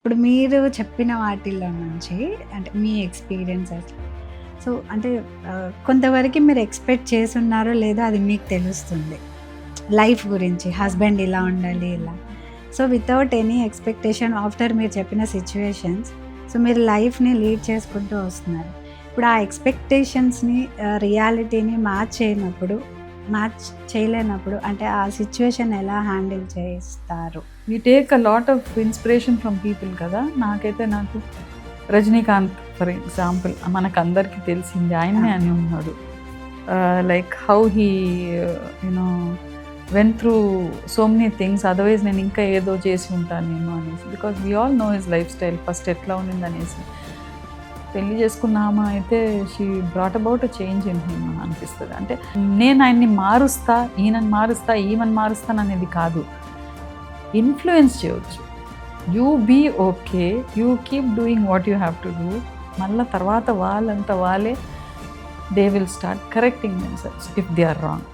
ఇప్పుడు మీరు చెప్పిన వాటిల్లో నుంచి అంటే మీ ఎక్స్పీరియన్సెస్ సో అంటే కొంతవరకు మీరు ఎక్స్పెక్ట్ చేసున్నారో లేదో అది మీకు తెలుస్తుంది. లైఫ్ గురించి హస్బెండ్ ఇలా ఉండాలి ఇలా. So without any expectation after మీరు చెప్పిన సిచ్యువేషన్స్ సో మీరు లైఫ్ని లీడ్ చేసుకుంటూ వస్తున్నారు. ఇప్పుడు ఆ ఎక్స్పెక్టేషన్స్ని రియాలిటీని మ్యాచ్ చేయనప్పుడు మ్యాచ్ చేయలేనప్పుడు అంటే ఆ సిచ్యువేషన్ ఎలా హ్యాండిల్ చేస్తారు? We take a lot of inspiration from people కదా. నాకైతే నాకు రజనీకాంత్ ఫర్ ఎగ్జాంపుల్ మనకు అందరికీ తెలిసింది. ఆయనే అని ఉన్నాడు. Like how he you know when through so many things. Otherwise నేను ఇంకా ఏదో చేసి ఉంటాను నేను అనేసి. Because we all know his life style. First ఎట్లా ఉండింది అనేసి పెళ్ళి చేసుకున్నామా అయితే she brought about change in him అనిపిస్తుంది. అంటే నేను ఆయన్ని మారుస్తా ఈయనని మారుస్తా ఈమెను మారుస్తాను అనేది కాదు. ఇన్ఫ్లుయెన్స్ చేయవచ్చు you be okay you keep doing what you have to do మళ్ళీ తర్వాత వాళ్ళంతా వాళ్ళే they will start correcting themselves if they are wrong